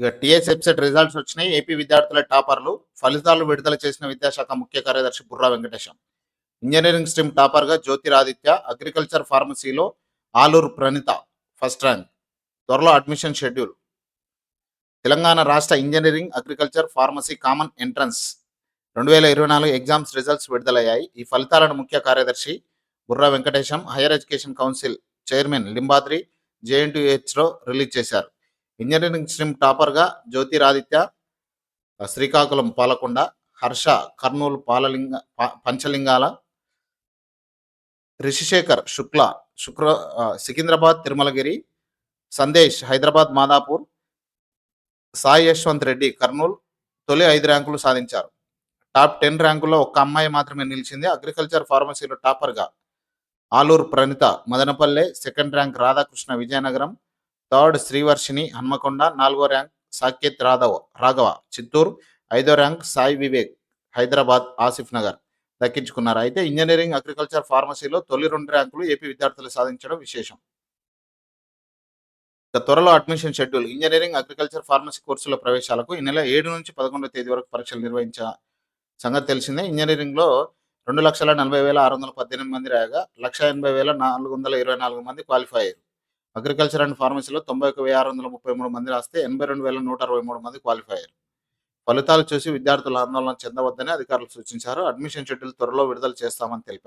ఇక TS EAPCET results వచ్చినాయి. AP విద్యార్థుల టాపర్లు ఫలితాలు విడుదల చేసిన విద్యాశాఖ ముఖ్య కార్యదర్శి బుర్రా వెంకటేశం. ఇంజనీరింగ్ స్ట్రీమ్ టాపర్గా జ్యోతిరాదిత్య అగ్రికల్చర్ ఫార్మసీలో ఆలూరు ప్రణిత ఫస్ట్ ర్యాంక్. త్వరలో అడ్మిషన్ షెడ్యూల్. తెలంగాణ రాష్ట్ర engineering agriculture pharmacy common entrance రెండు వేల ఇరవై నాలుగు ఎగ్జామ్స్ రిజల్ట్స్ విడుదలయ్యాయి. ఈ ఫలితాలను ముఖ్య కార్యదర్శి Burra Venkatesham higher education council chairman Limbadri జేఎన్టీహెచ్లో release చేశారు. ఇంజనీరింగ్ స్ట్రీమ్ టాపర్గా జ్యోతిరాదిత్య శ్రీకాకుళం పాలకొండ హర్ష కర్నూలు పాలలింగ ప- పంచలింగాల రిషిశేఖర్ శుక్ల శుక్ర సికింద్రాబాద్ తిరుమలగిరి సందేశ్ హైదరాబాద్ మాదాపూర్ సాయి యశ్వంత్ రెడ్డి కర్నూలు తొలి ఐదు ర్యాంకులు సాధించారు. టాప్ టెన్ ర్యాంకుల్లో ఒక్క అమ్మాయి మాత్రమే నిలిచింది. అగ్రికల్చర్ ఫార్మసీలో టాపర్గా Aluru Pranitha Madanapalle second rank Radhakrishna Vizianagaram third Srivarshini Hanamkonda నాలుగో ర్యాంక్ సాకేత్ రాధవ్ రాఘవ చిత్తూరు ఐదో ర్యాంక్ సాయి వివేక్ హైదరాబాద్ ఆసిఫ్ నగర్ దక్కించుకున్నారు. అయితే ఇంజనీరింగ్ అగ్రికల్చర్ ఫార్మసీలో తొలి రెండు ర్యాంకులు ఏపీ విద్యార్థులు సాధించడం విశేషం. ఇక త్వరలో admission schedule. Engineering agriculture pharmacy కోర్సుల ప్రవేశాలకు ఈ నెల ఏడు నుంచి పదకొండో తేదీ వరకు పరీక్షలు నిర్వహించ సంగతి తెలిసిందే. ఇంజనీరింగ్లో రెండు లక్షల నలభై వేల ఆరు వందల పద్దెనిమిది మంది రాయగా లక్ష ఎనభై వేల నాలుగు వందల ఇరవై నాలుగు మంది క్వాలిఫై అయ్యారు. అగ్రికల్చర్ అండ్ ఫార్మసీలో తొంభై ఒక వెయ్యి ఆరు వందల ముప్పై మూడు మంది రాస్తే ఎనభై రెండు వేల నూట అరవై మూడు మంది క్వాలిఫై అయ్యారు. ఫలితాలు చూసి విద్యార్థులు ఆందోళన చెందవద్దని అధికారులు సూచించారు. అడ్మిషన్ షెడ్యూల్ త్వరలో విడుదల చేస్తామని తెలిపారు.